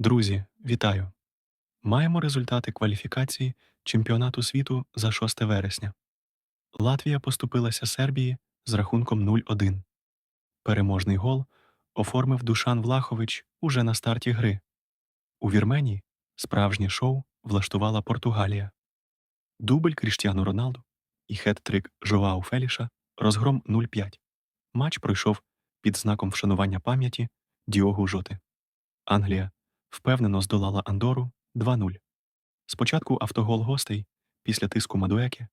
Друзі, вітаю! Маємо результати кваліфікації чемпіонату світу за 6 вересня. Латвія поступилася Сербії з рахунком 0-1. Переможний гол оформив Душан Влахович уже на старті гри. У Вірменії справжнє шоу влаштувала Португалія. Дубль Кріштіану Роналду і хет-трик Жовау Феліша розгром 0-5. Матч пройшов під знаком вшанування пам'яті Діогу Жоти. Англія впевнено здолала Андору 2-0. Спочатку автогол гостей після тиску Мадуеке,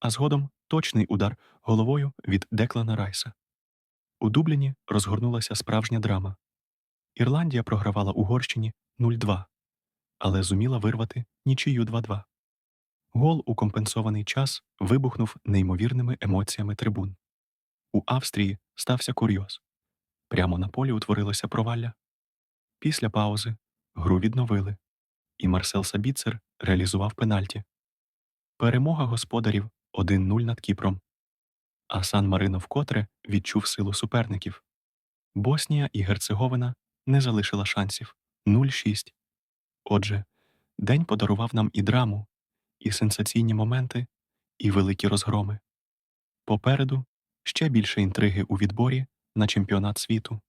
а згодом точний удар головою від Деклана Райса. У Дубліні розгорнулася справжня драма. Ірландія програвала Угорщині 0-2, але зуміла вирвати нічию 2-2. Гол у компенсований час вибухнув неймовірними емоціями трибун. У Австрії стався курйоз. Прямо на полі утворилося провалля. Після паузи гру відновили, і Марсел Сабіцер реалізував пенальті. Перемога господарів 1-0 над Кіпром. А Сан Марино вкотре відчув силу суперників. Боснія і Герцеговина не залишила шансів 0-6. Отже, день подарував нам і драму, і сенсаційні моменти, і великі розгроми. Попереду ще більше інтриги у відборі на чемпіонат світу.